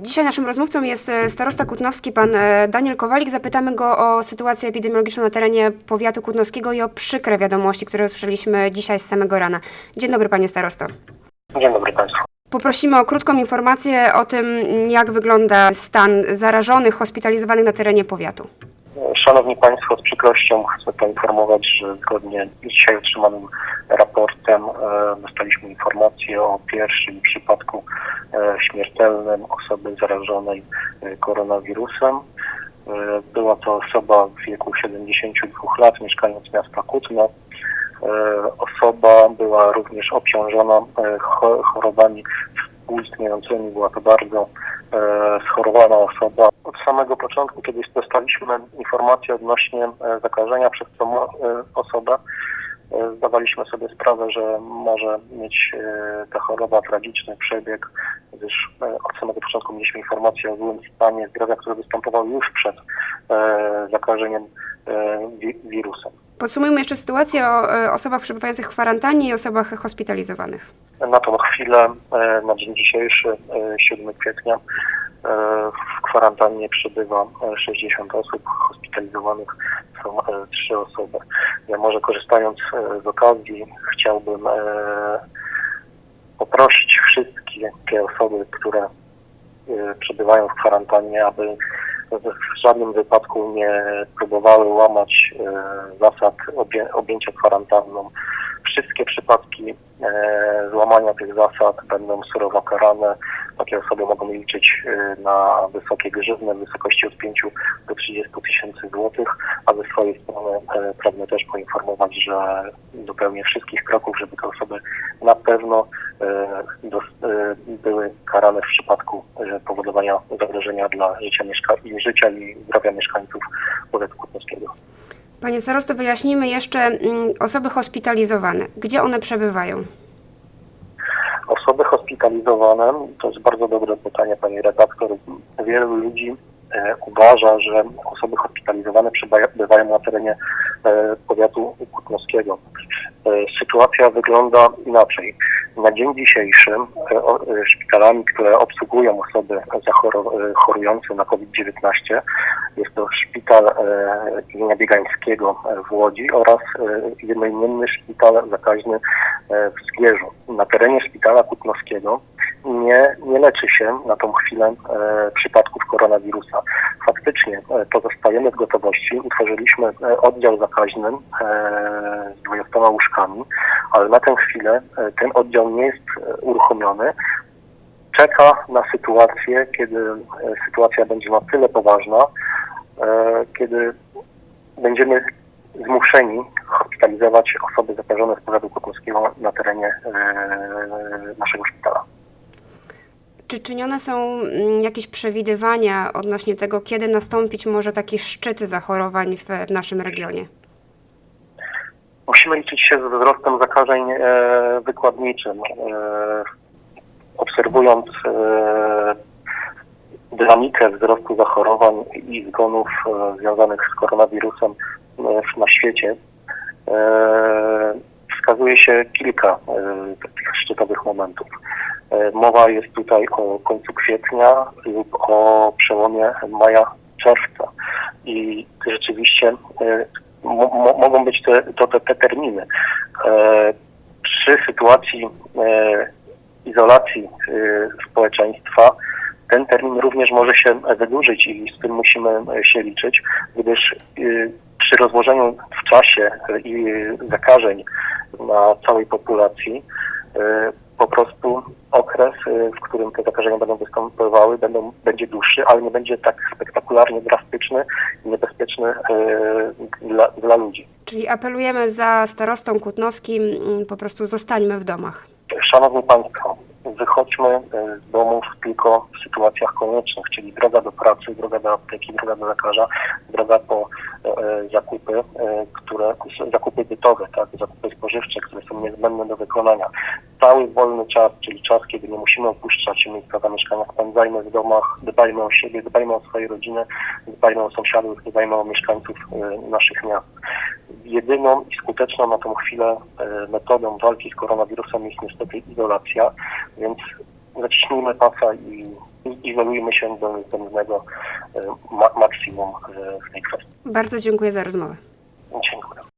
Dzisiaj naszym rozmówcą jest e, starosta kutnowski, pan e, Daniel Kowalik. Zapytamy go o sytuację epidemiologiczną na terenie powiatu kutnowskiego i o przykre wiadomości, które usłyszeliśmy dzisiaj z samego rana. Dzień dobry, panie starosto. Dzień dobry Państwu. Poprosimy o krótką informację o tym, jak wygląda stan zarażonych, hospitalizowanych na terenie powiatu. Szanowni Państwo, z przykrością chcę poinformować, że zgodnie z dzisiaj otrzymanym raportem e, dostaliśmy informację o pierwszym przypadku e, śmiertelnym osoby zarażonej e, koronawirusem. Była to osoba w wieku 72 lat, mieszkaniec miasta Kutno. Osoba była również obciążona cho- chorobami współistniejącymi. Była to bardzo schorowana osoba. Od samego początku, kiedy dostaliśmy informację odnośnie zakażenia przez tą osobę, zdawaliśmy sobie sprawę, że może mieć e, ta choroba tragiczny przebieg, gdyż e, od samego początku mieliśmy informację o złym stanie zdrowia, który występował już przed e, zakażeniem wi- wirusem. Podsumujmy jeszcze sytuację o osobach przebywających w kwarantannie i osobach hospitalizowanych. Na tą chwilę, na dzień dzisiejszy, e, 7 kwietnia, w kwarantannie przebywa e, 60 osób, hospitalizowanych są e, 3 osoby. Ja może korzystając e, z okazji chciałbym e, poprosić wszystkie osoby, które przebywają w kwarantannie, aby w żadnym wypadku nie próbowały łamać zasad objęcia kwarantanną. Wszystkie przypadki złamania tych zasad będą surowo karane. Takie osoby mogą liczyć e, na wysokie grzywny w wysokości od 5 do 30 tysięcy złotych, a ze swojej strony pragnę też poinformować, że dopełnię wszystkich kroków, żeby te osoby na pewno dos, e, były karane w przypadku powodowania zagrożenia dla życia, mieszka- i życia i zdrowia mieszkańców powiatu kutnowskiego. Panie starosto, wyjaśnijmy jeszcze mm, osoby hospitalizowane. Gdzie one przebywają? Osoby hospitalizowane, to jest bardzo dobre pytanie Pani redaktor. Wielu ludzi e, uważa, że osoby hospitalizowane przebywają na terenie e, powiatu kutnowskiego. E, sytuacja wygląda inaczej. Na dzień dzisiejszy szpitalami, które obsługują osoby chorujące na COVID-19 jest to szpital imienia Biegańskiego w Łodzi oraz jednoimienny szpital zakaźny w Zgierzu. Na terenie szpitala Kutnowskiego nie, nie leczy się na tą chwilę e, przypadków koronawirusa. Faktycznie e, pozostajemy w gotowości. Utworzyliśmy e, oddział zakaźny e, z 20 łóżkami, ale na tę chwilę e, ten oddział nie jest e, uruchomiony. Czeka na sytuację, kiedy e, sytuacja będzie na tyle poważna, e, kiedy będziemy zmuszeni hospitalizować osoby zakażone z powiatu kutnowskiego na terenie e, naszego szpitala. Czy czynione są mm, jakieś przewidywania odnośnie tego, kiedy nastąpić może taki szczyt zachorowań w, w naszym regionie? Musimy liczyć się ze wzrostem zakażeń e, wykładniczym. E, obserwując dynamikę wzrostu zachorowań i zgonów związanych z koronawirusem na świecie, wskazuje się kilka e, takich szczytowych momentów. E, Mowa jest tutaj o końcu kwietnia lub o przełomie maja-czerwca. I rzeczywiście e, mo- mo- mogą być te, to te, te terminy. E, przy sytuacji e, izolacji e, społeczeństwa ten termin również może się wydłużyć i z tym musimy e, się liczyć, gdyż e, przy rozłożeniu w czasie e, i zakażeń na całej populacji e, po prostu okres, e, w którym te zakażenia będą występowały, będą, będzie dłuższy, ale nie będzie tak spektakularnie drastyczny i niebezpieczny dla, dla ludzi. Czyli apelujemy za starostą kutnowskim, mm, po prostu zostańmy w domach. Szanowni Państwo, wychodźmy e, z domów tylko w sytuacjach koniecznych, czyli droga do pracy, droga do apteki, droga do lekarza, droga po e, zakupy, e, które zakupy bytowe, tak, zakupy spożywcze, które są niezbędne do wykonania. Cały wolny czas, czyli czas, kiedy nie musimy opuszczać miejsca zamieszkania, spędzajmy w domach, dbajmy o siebie, dbajmy o swoje rodziny, dbajmy o sąsiadów, dbajmy o mieszkańców naszych miast. Jedyną i skuteczną na tą chwilę metodą walki z koronawirusem jest niestety izolacja, więc zaciśnijmy pasa i izolujmy się do pewnego e, maksimum e, w tej kwestii. Bardzo dziękuję za rozmowę. Dziękuję.